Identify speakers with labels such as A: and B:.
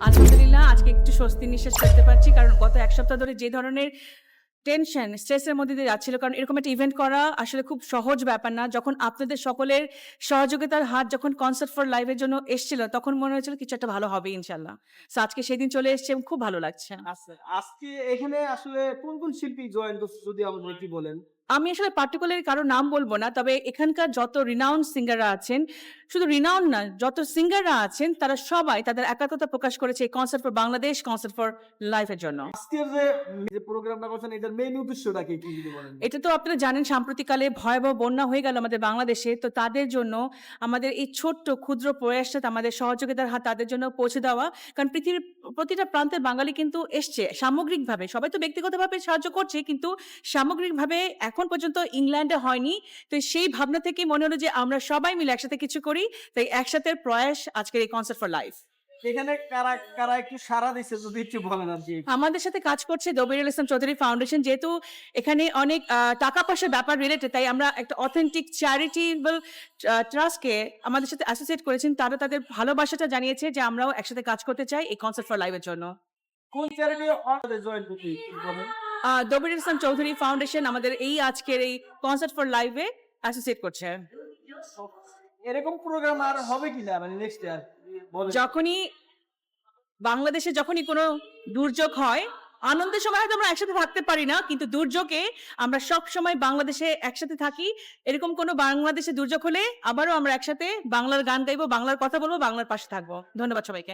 A: আলহামদুলিল্লাহ, আজকে একটু স্বস্তি নিঃশ্বাস ফেলতে পারছি, কারণ গত এক সপ্তাহ ধরে যে ধরনের টেনশন স্ট্রেসের মধ্যে দিয়ে যাচ্ছিল, কারণ এরকম একটা ইভেন্ট করা আসলে খুব সহজ ব্যাপার না। যখন আপনাদের সকলের সহযোগিতার হাত যখন কনসার্ট ফর লাইভের জন্য এসেছিল, তখন মনে হয়েছিল কিছু একটা ভালো হবে ইনশাল্লাহ সো আজকে সেদিন চলে এসছে এবং খুব ভালো লাগছে।
B: আচ্ছা আজকে এখানে আসলে কোন কোন শিল্পী জয়েন যদি একটু বলেন?
A: আমি আসলে পার্টিকুলার কারও নাম বলব না তবে এখানকার যত রিনাউন্ড সিঙ্গাররা আছেন শুধু রিনাউন্ড না যত সিঙ্গাররা আছেন তারা সবাই তাদের একাত্মতা প্রকাশ করেছে এই concert for Bangladesh concert for লাইফের জন্য।
B: আজকের যে যে প্রোগ্রামটা করছেন এটার মেইন উদ্দেশ্যটা কি কি বলেন।
A: এটা তো আপনারা জানেন সাম্প্রতিককালে ভয়াবহ বন্যা হয়ে গেল আমাদের বাংলাদেশে তো তাদের জন্য আমাদের এই ছোট্ট ক্ষুদ্র প্রয়াসটা আমাদের সহযোগিতার হাত তাদের জন্য পৌঁছে দেওয়া কারণ পৃথিবীর প্রতিটা প্রান্তের বাঙালি কিন্তু এসছে সামগ্রিকভাবে। সবাই তো ব্যক্তিগতভাবে সাহায্য করছে কিন্তু সামগ্রিকভাবে এখন পর্যন্ত ইংল্যান্ডে হয়নি। তো সেই ভাবনা থেকে মনে হলো যে আমরা সবাই মিলে একসাথে কিছু করি। তাই একসাথে প্রয়াস আজকের এই কনসার্ট ফর লাইফ
B: এখানে কারা কারা একটু সারা দিচ্ছে যদি একটু বলেন আর কি?
A: আমাদের সাথে কাজ করছে দবিরুল ইসলাম চৌধুরী ফাউন্ডেশন যেহেতু এখানে অনেক টাকা পয়সার ব্যাপার রিলেটেড তাই আমরা একটা অথেন্টিক চ্যারিটেবল ট্রাস্টকে আমাদের সাথে অ্যাসোসিয়েট করেছেন। তারা তাদের ভালোবাসাটা জানিয়েছে যে আমরাও একসাথে কাজ করতে চাই এই কনসার্ট ফর লাইভের জন্য।
B: কোন চ্যারিটি জয়েন করতে
A: দবিরুল ইসলাম চৌধুরী ফাউন্ডেশন আমাদের এই আজকের এই কনসার্ট ফর লাইভে অ্যাসোসিয়েট করছে।
B: এরকম প্রোগ্রাম আর হবে কিনা? মানে নেক্সট ইয়ার
A: যখনই বাংলাদেশে যখনই কোনো দুর্যোগ হয় আনন্দের সময় হয়তো আমরা একসাথে থাকতে পারি না কিন্তু দুর্যোগে আমরা সব সময় বাংলাদেশে একসাথে থাকি। এরকম কোনো বাংলাদেশে দুর্যোগ হলে আবারও আমরা একসাথে বাংলার গান গাইবো বাংলার কথা বলব বাংলার পাশে থাকব। ধন্যবাদ সবাইকে।